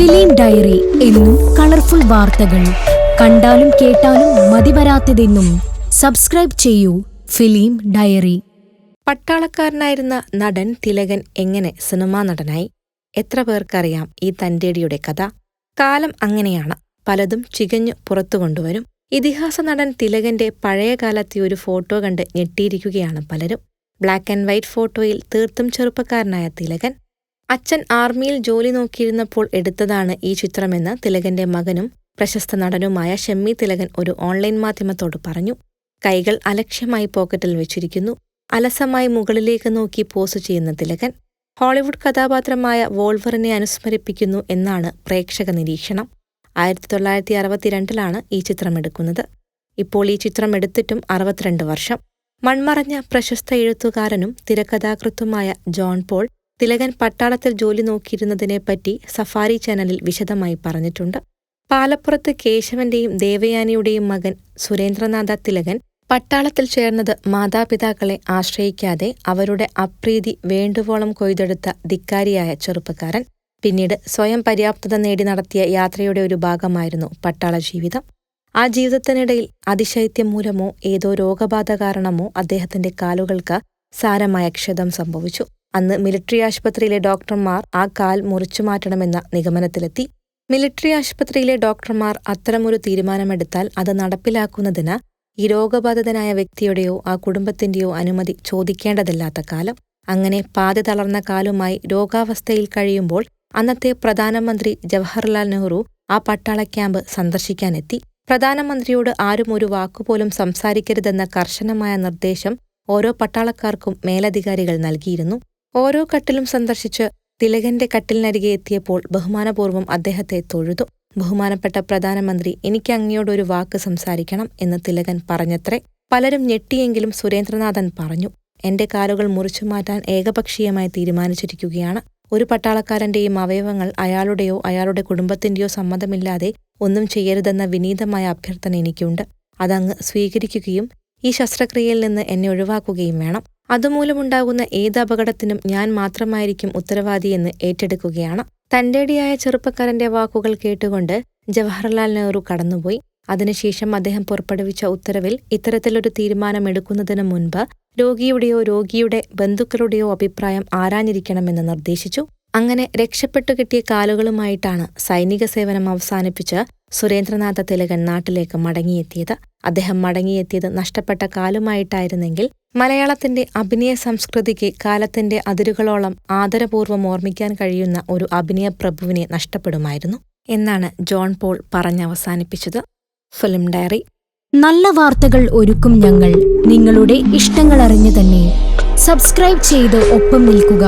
Film diary എന്നും colourful വാർത്തകൾ. കണ്ടാലും കേട്ടാലും മതിവരാത്തതെന്നും സബ്സ്ക്രൈബ് ചെയ്യൂ ഫിലിം ഡയറി. പട്ടാളക്കാരനായിരുന്ന നടൻ തിലകൻ എങ്ങനെ സിനിമാ നടനായി? എത്ര പേർക്കറിയാം ഈ തന്റേടിയുടെ കഥ? കാലം അങ്ങനെയാണ്. പലതും ചികഞ്ഞു പുറത്തു കൊണ്ടുവരും. ഇതിഹാസ നടൻ തിലകന്റെ പഴയകാലത്തെ ഒരു ഫോട്ടോ കണ്ട് ഞെട്ടിയിരിക്കുകയാണ് പലരും. ബ്ലാക്ക് ആൻഡ് വൈറ്റ് ഫോട്ടോയിൽ തീർത്തും ചെറുപ്പക്കാരനായ തിലകൻ അച്ഛൻ ആർമിയിൽ ജോലി നോക്കിയിരുന്നപ്പോൾ എടുത്തതാണ് ഈ ചിത്രമെന്ന് തിലകന്റെ മകനും പ്രശസ്ത നടനുമായ ഷെമ്മി തിലകൻ ഒരു ഓൺലൈൻ മാധ്യമത്തോട് പറഞ്ഞു. കൈകൾ അലക്ഷ്യമായി പോക്കറ്റിൽ വെച്ചിരിക്കുന്നു. അലസമായി മുകളിലേക്ക് നോക്കി പോസ് ചെയ്യുന്ന തിലകൻ ഹോളിവുഡ് കഥാപാത്രമായ വോൾവറിനെ അനുസ്മരിപ്പിക്കുന്നു എന്നാണ് പ്രേക്ഷക നിരീക്ഷണം. ആയിരത്തി തൊള്ളായിരത്തി അറുപത്തിരണ്ടിലാണ് ഈ ചിത്രം എടുക്കുന്നത് ഇപ്പോൾ ഈ ചിത്രം എടുത്തിട്ടും അറുപത്തിരണ്ട് വർഷം. മൺമറഞ്ഞ പ്രശസ്ത എഴുത്തുകാരനും തിരക്കഥാകൃത്തുമായ ജോൺ പോൾ തിലകൻ പട്ടാളത്തിൽ ജോലി നോക്കിയിരുന്നതിനെപ്പറ്റി സഫാരി ചാനലിൽ വിശദമായി പറഞ്ഞിട്ടുണ്ട്. പാലപ്പുറത്ത് കേശവന്റെയും ദേവയാനിയുടെയും മകൻ സുരേന്ദ്രനാഥ തിലകൻ പട്ടാളത്തിൽ ചേർന്നത് മാതാപിതാക്കളെ ആശ്രയിക്കാതെ അവരുടെ അപ്രീതി വേണ്ടുവോളം കൊയ്തെടുത്ത ധിക്കാരിയായ ചെറുപ്പക്കാരൻ. പിന്നീട് സ്വയം പര്യാപ്തത നേടി നടത്തിയ യാത്രയുടെ ഒരു ഭാഗമായിരുന്നു പട്ടാള ജീവിതം. ആ ജീവിതത്തിനിടയിൽ അതിശൈത്യം മൂലമോ ഏതോ രോഗബാധ കാരണമോ അദ്ദേഹത്തിന്റെ കാലുകൾക്ക് സാരമായ ക്ഷതം സംഭവിച്ചു. അന്ന് മിലിറ്ററി ആശുപത്രിയിലെ ഡോക്ടർമാർ ആ കാൽ മുറിച്ചു മാറ്റണമെന്ന നിഗമനത്തിലെത്തി. മിലിറ്ററി ആശുപത്രിയിലെ ഡോക്ടർമാർ അത്തരമൊരു തീരുമാനമെടുത്താൽ അത് നടപ്പിലാക്കുന്നതിന് ഈ രോഗബാധിതനായ വ്യക്തിയുടെയോ ആ കുടുംബത്തിന്റെയോ അനുമതി ചോദിക്കേണ്ടതില്ലാത്ത കാലം. അങ്ങനെ പാതി തളർന്ന കാലുമായി രോഗാവസ്ഥയിൽ കഴിയുമ്പോൾ അന്നത്തെ പ്രധാനമന്ത്രി ജവഹർലാൽ നെഹ്റു ആ പട്ടാള ക്യാമ്പ് സന്ദർശിക്കാനെത്തി. പ്രധാനമന്ത്രിയോട് ആരും ഒരു വാക്കുപോലും സംസാരിക്കരുതെന്ന കർശനമായ നിർദ്ദേശം ഓരോ പട്ടാളക്കാർക്കും മേലധികാരികൾ നൽകിയിരുന്നു. ഓരോ കട്ടിലും സന്ദർശിച്ച് തിലകന്റെ കട്ടിലിനരികെ എത്തിയപ്പോൾ ബഹുമാനപൂർവം അദ്ദേഹത്തെ തൊഴുതു. ബഹുമാനപ്പെട്ട പ്രധാനമന്ത്രി എനിക്ക് അങ്ങയോടൊരു വാക്ക് സംസാരിക്കണം എന്ന് തിലകൻ പറഞ്ഞത്രേ. പലരും ഞെട്ടിയെങ്കിലും സുരേന്ദ്രനാഥൻ പറഞ്ഞു എന്റെ കാലുകൾ മുറിച്ചു മാറ്റാൻ ഏകപക്ഷീയമായി തീരുമാനിച്ചിരിക്കുകയാണ്. ഒരു പട്ടാളക്കാരന്റെയും അവയവങ്ങൾ അയാളുടെയോ അയാളുടെ കുടുംബത്തിന്റെയോ സമ്മതമില്ലാതെ ഒന്നും ചെയ്യരുതെന്ന വിനീതമായ അഭ്യർത്ഥന എനിക്കുണ്ട്. അതങ്ങ് സ്വീകരിക്കുകയും ഈ ശസ്ത്രക്രിയയിൽ നിന്ന് എന്നെ ഒഴിവാക്കുകയും വേണം. അതുമൂലമുണ്ടാകുന്ന ഏത് അപകടത്തിനും ഞാൻ മാത്രമായിരിക്കും ഉത്തരവാദിയെന്ന് ഏറ്റെടുക്കുകയാണ്. തന്റേടിയായ ചെറുപ്പക്കാരന്റെ വാക്കുകൾ കേട്ടുകൊണ്ട് ജവഹർലാൽ നെഹ്റു കടന്നുപോയി. അതിനുശേഷം അദ്ദേഹം പുറപ്പെടുവിച്ച ഉത്തരവിൽ ഇത്തരത്തിലൊരു തീരുമാനമെടുക്കുന്നതിന് മുൻപ് രോഗിയുടെയോ രോഗിയുടെ ബന്ധുക്കളുടെയോ അഭിപ്രായം ആരാഞ്ഞിരിക്കണമെന്ന് നിർദ്ദേശിച്ചു. അങ്ങനെ രക്ഷപ്പെട്ടു കിട്ടിയ കാലുകളുമായിട്ടാണ് സൈനിക സേവനം അവസാനിപ്പിച്ച് സുരേന്ദ്രനാഥ തിലകൻ നാട്ടിലേക്ക് മടങ്ങിയെത്തിയത്. അദ്ദേഹം മടങ്ങിയെത്തിയത് നഷ്ടപ്പെട്ട കാലുമായിട്ടായിരുന്നെങ്കിൽ മലയാളത്തിന്റെ അഭിനയ സംസ്കൃതിക്ക് കാലത്തിന്റെ അതിരുകളോളം ആദരപൂർവം ഓർമ്മിക്കാൻ കഴിയുന്ന ഒരു അഭിനയ പ്രഭുവിനെ നഷ്ടപ്പെടുമായിരുന്നു എന്നാണ് ജോൺ പോൾ പറഞ്ഞവസാനിപ്പിച്ചത് ഫിലിം ഡയറി. നല്ല വാർത്തകൾ ഒരുക്കും ഞങ്ങൾ. നിങ്ങളുടെ ഇഷ്ടങ്ങൾ അറിഞ്ഞു തന്നെ സബ്സ്ക്രൈബ് ചെയ്ത് ഒപ്പം നിൽക്കുക.